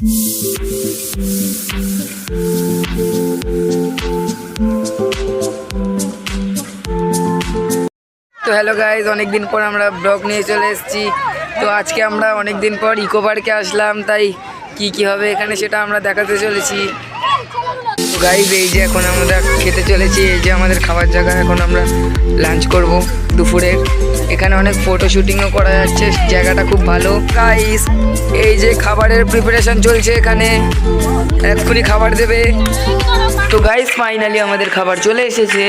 তো hello guys অনেকদিন পর আমরা ব্লগ নিয়ে চলে এসেছি। তো আজকে আমরা অনেকদিন পর ইকো পার্কে আসলাম, তাই কি কি হবে এখানে সেটা আমরা দেখাতে চলেছি। গাইজ এই যে এখন আমরা খেতে চলেছি, এই যে আমাদের খাবার জায়গা, এখন আমরা লাঞ্চ করব দুপুরের এখানে অনেক ফটো শুটিংও করা যাচ্ছে, জায়গাটা খুব ভালো। গাইস এই যে খাবারের প্রিপারেশন চলছে এখানে, এক্ষুনি খাবার দেবে। তো গাইস ফাইনালি আমাদের খাবার চলে এসেছে।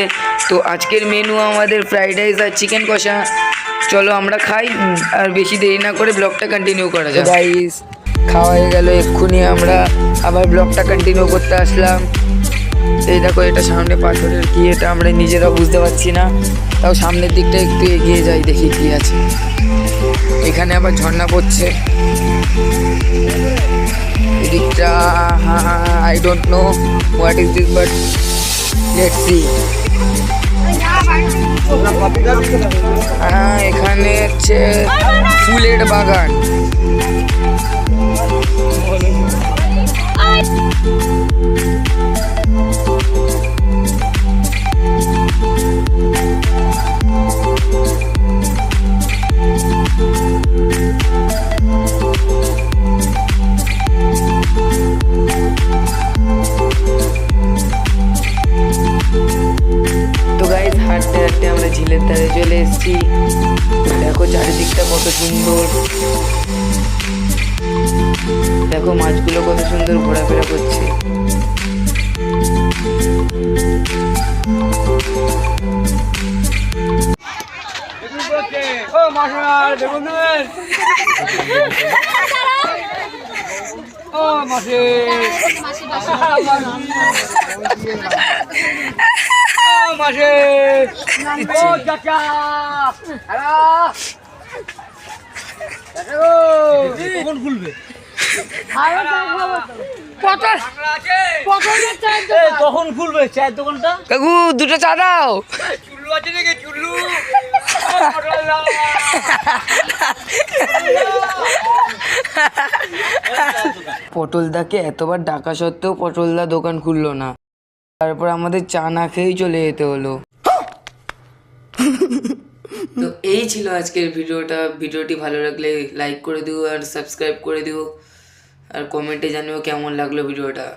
তো আজকের মেনু আমাদের ফ্রাইড রাইস আর চিকেন কষা। চলো আমরা খাই আর বেশি দেরি না করে ব্লগটা কন্টিনিউ করা যায় গাইস খাওয়া হয়ে গেল, এক্ষুনি আমরা আবার ব্লগটা কন্টিনিউ করতে আসলাম। এই দেখো, এটা সামনে পাথরের কি, এটা আমরা নিজেরা বুঝতে পারছি না। তাও সামনের দিকটা একটু এগিয়ে যাই, দেখি কি আছে। এখানে আবার ঝর্ণা পড়ছে। এদিকটা I don't know what is this but let's see এখানে হচ্ছে ফুলের বাগান। হাঁটতে হাঁটতে আমরা ঝিলের ধারে চলে এসেছি দেখো চারিদিকটা কত সুন্দর দেখো মাছগুলো কত সুন্দর ঘোরাফেরা করছে ও মাসিমার মাসি ও চাচা হ্যালো চাচা কখন খুলবে? কখন খুলবে চায়ের দোকানটা? কাকু দুটো চা দাও। চুল্লু আছে নাকি? চুল্লু। পটলদাকে এতবার ডাকা সত্ত্বেও পটলদা দোকান খুললো না। তারপর আমাদের চা না খেয়েই চলে যেতে হলো। তো এই ছিল আজকের ভিডিওটা। ভিডিওটি ভালো লাগলে লাইক করে দিও আর সাবস্ক্রাইব করে দিও। আর কমেন্টে জানিও কেমন লাগল ভিডিওটা।